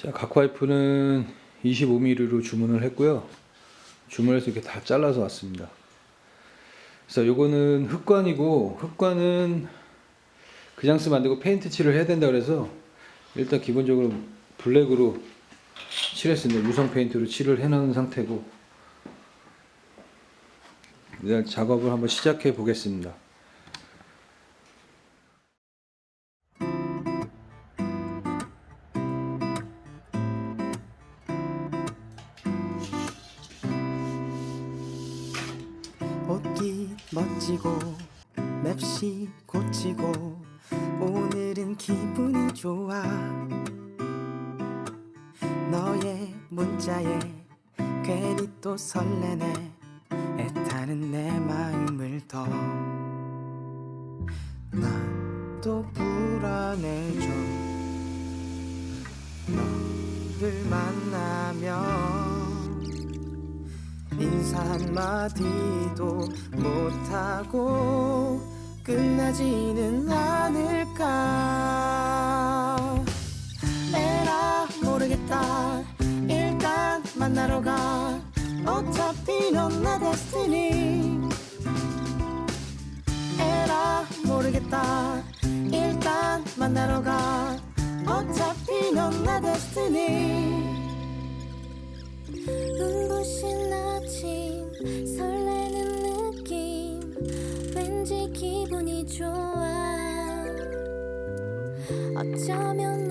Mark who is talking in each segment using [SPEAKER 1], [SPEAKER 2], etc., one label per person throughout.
[SPEAKER 1] 자, 각와이프는 25mm로 주문을 했고요. 주문해서 이렇게 다 잘라서 왔습니다. 그래서 요거는 흑관이고 흑관은 그냥 쓰면 안 되고 페인트 칠을 해야 된다 그래서 일단 기본적으로 블랙으로 칠했습니다. 유성 페인트로 칠을 해놓은 상태고 일단 작업을 한번 시작해 보겠습니다.
[SPEAKER 2] 고치고 오늘은 기분이 좋아. 너의 문자에 괜히 또 설레네. 애타는 내 마음을 더. 난 또 불안해져. 너를 만나면 인사 한마디도 못하고 끝나지는 않을까. 에라 모르겠다. 일단 만나러 가. 어차피 넌나 데스티니. 에라 모르겠다. 일단 만나러 가. 어차피 넌나 데스티니.
[SPEAKER 3] 눈부신 좋아. 어쩌면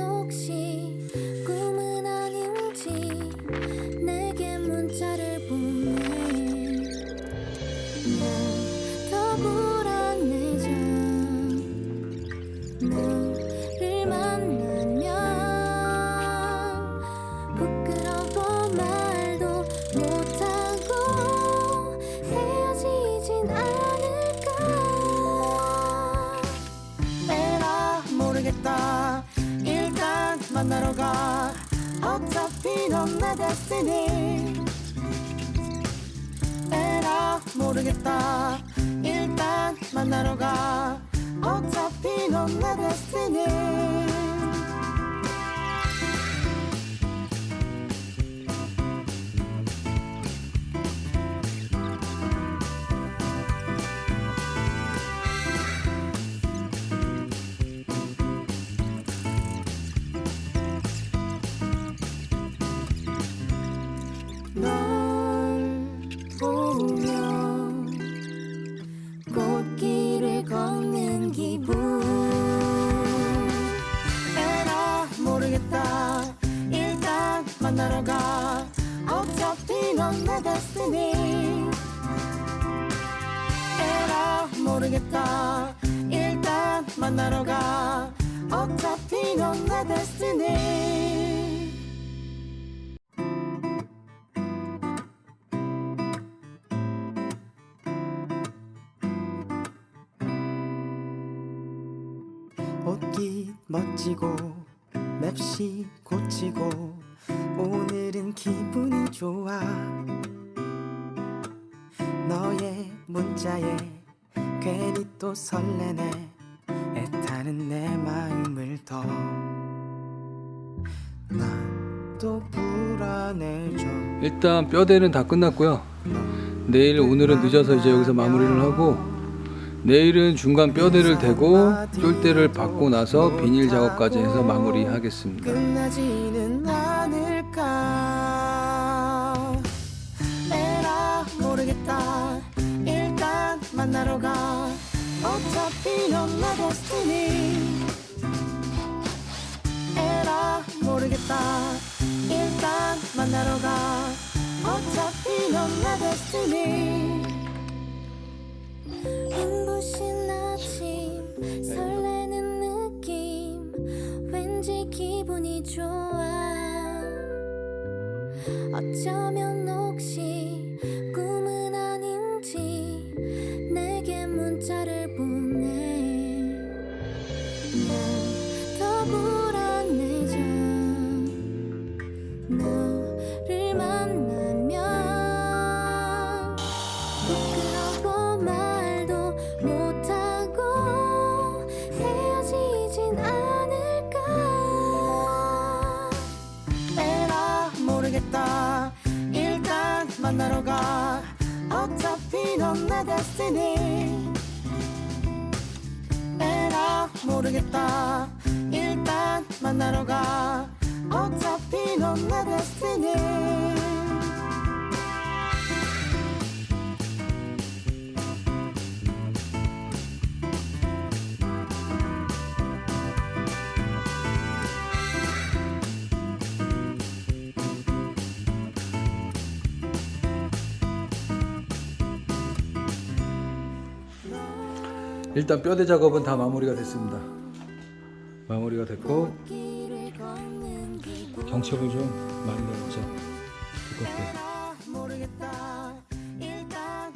[SPEAKER 3] 만나러
[SPEAKER 2] 가. 어차피 넌 내 데스티니. 에라 모르겠다. 일단 만나러 가. 어차피 넌 내 데스티니 모르겠다. 일단 만나러 가. 어차피 넌내 데스티니. 옷깃 멋지고 맵시 고치고 오늘은 기분이 좋아 너의 문자에 괜히 또 설레네 애타는 내 마음을 더 난 또 불안해져
[SPEAKER 1] 일단 뼈대는 다 끝났고요. 내일 오늘은 늦어서 이제 여기서 마무리를 하고 내일은 중간 뼈대를 대고 쫄대를 받고 나서 비닐 작업까지 해서 마무리하겠습니다.
[SPEAKER 2] 끝나지는 않을 까 에라 모르겠다. 일단 만나러 가. 어차피 넌 내 데스티니. 에라 모르겠다. 일단 만나러 가. 어차피 넌 내 데스티니.
[SPEAKER 3] 눈부신 아침 설레는 느낌. 왠지 기분이 좋아 어쩌면 혹 넌내 데스티니. 에라 모르겠다. 일단 만나러 가. 어차피 넌내 데스티니
[SPEAKER 1] 일단 뼈대 작업은 다 마무리가 됐습니다. 마무리가 됐고 경첩을 좀 많이 넣었죠. 두껍게.
[SPEAKER 3] 모르겠다 일단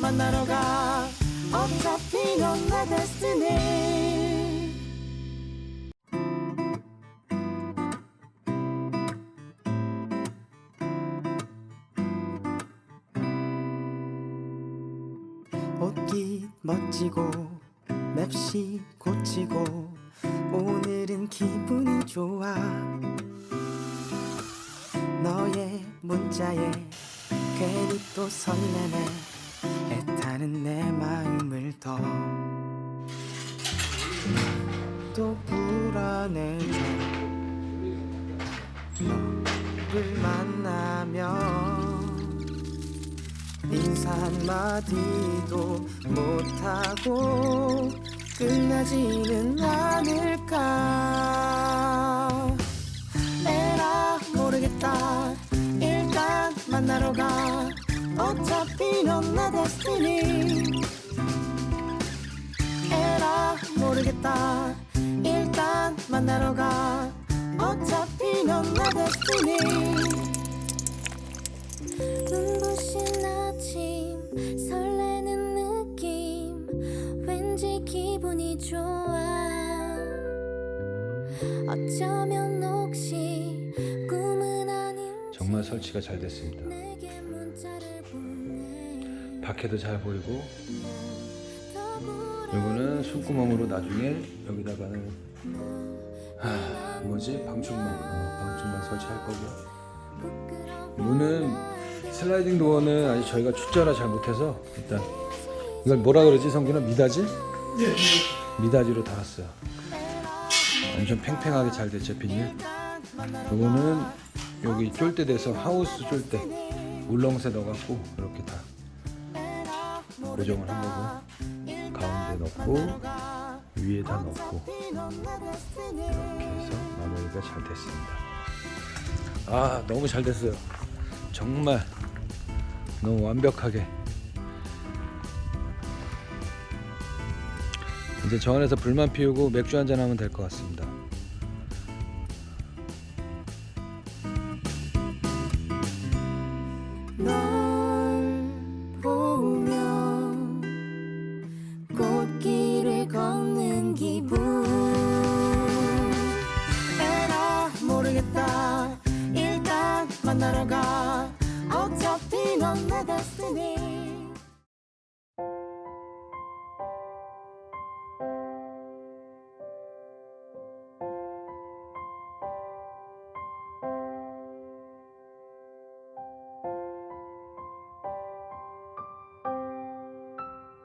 [SPEAKER 3] 만나러 가 어차피 넌내 데스티니
[SPEAKER 2] 기분이 좋아. 너의 문자에 괜히 또 설레네. 애타는 내 마음을 더. 또 불안해져 너를 만나면 인사 한마디도 못하고 끝나지는 않을까.
[SPEAKER 3] 에라 모르겠다. 일단 만나러 가. 어차피 넌내 데스티니. 에라 모르겠다. 일단 만나러 가. 어차피 넌내 데스티니.
[SPEAKER 4] 눈부신 아침 기분이 좋아 어쩌면 혹시 꿈은 아닌지
[SPEAKER 1] 정말 설치가 잘 됐습니다. 밖에도 잘 보이고
[SPEAKER 4] 더
[SPEAKER 1] 이거는 손구멍으로 나중에 여기다가는 하, 뭐지 방충망 어, 방충망 설치할 거고요. 문은 슬라이딩 도어는 아직 저희가 출자라 잘 못해서 일단 이걸 뭐라 그러지 성균아 미닫이? 미닫이로 달았어요. 엄청 팽팽하게 잘 됐죠 비닐. 이거는 여기 쫄대 돼서 하우스 쫄대 울렁새 넣어갖고 이렇게 다 고정을 한 거고 가운데 넣고 위에다 넣고 이렇게 해서 마무리가 잘 됐습니다. 아 너무 잘 됐어요. 정말 너무 완벽하게. 이제 저 안에서 불만 피우고 맥주 한잔 하면 될 것 같습니다.